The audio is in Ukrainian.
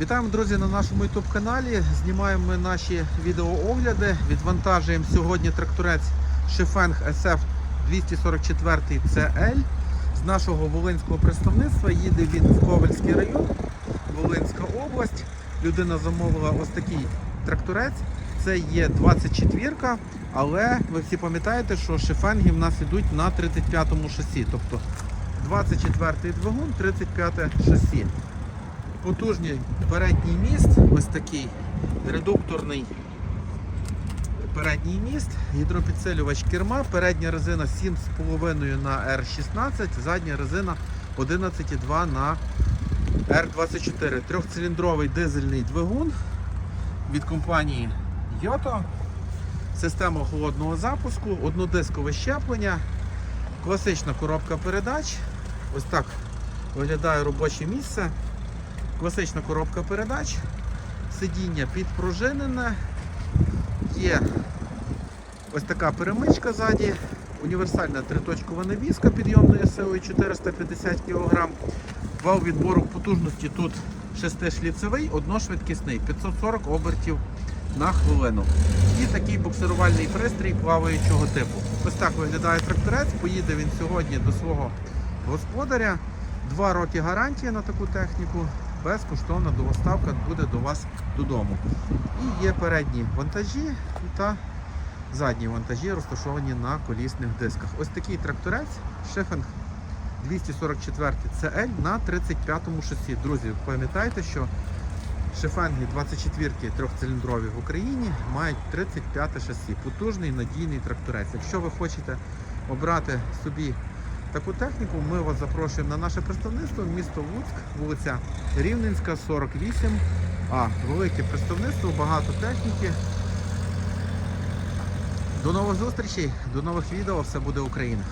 Вітаємо, друзі, на нашому YouTube каналі. Знімаємо ми наші відеоогляди. Відвантажуємо сьогодні тракторець Шифенг SF 244 CL з нашого волинського представництва. Їде він в Ковальський район, Волинська область. Людина замовила ось такий тракторець. Це є 24-ка, але ви всі пам'ятаєте, що шифенги в нас ідуть на 35-му шасі. Тобто 24-й двигун, 35 шасі. Потужний передній міст, ось такий редукторний передній міст, гідропідсилювач керма, передня резина 7,5 на R16, задня резина 11,2 на R24. Трьохциліндровий дизельний двигун від компанії Yota. Система холодного запуску, однодискове щеплення, класична коробка передач. Ось так виглядає робоче місце. Класична коробка передач, сидіння підпружинене, є ось така перемичка ззаді, універсальна триточкова навіска підйомною силою 450 кг. Вал відбору потужності тут 6-шліцевий, одношвидкісний, 540 обертів на хвилину. І такий буксирувальний пристрій плаваючого типу. Ось так виглядає тракторець, поїде він сьогодні до свого господаря. Два роки гарантії на таку техніку. Безкоштовна доставка буде до вас додому. І є передні вантажі та задні вантажі, розташовані на колісних дисках. Ось такий тракторець Шефінг 244 CL на 35-му шасі. Друзі, пам'ятайте, що Шефенги 24 трьохциліндрові в Україні мають 35 шасі. Потужний надійний тракторець. Якщо ви хочете обрати собі таку техніку, ми вас запрошуємо на наше представництво місто Луцьк, вулиця Рівненська, 48. А, велике представництво, багато техніки. До нових зустрічей, до нових відео. Все буде Україна.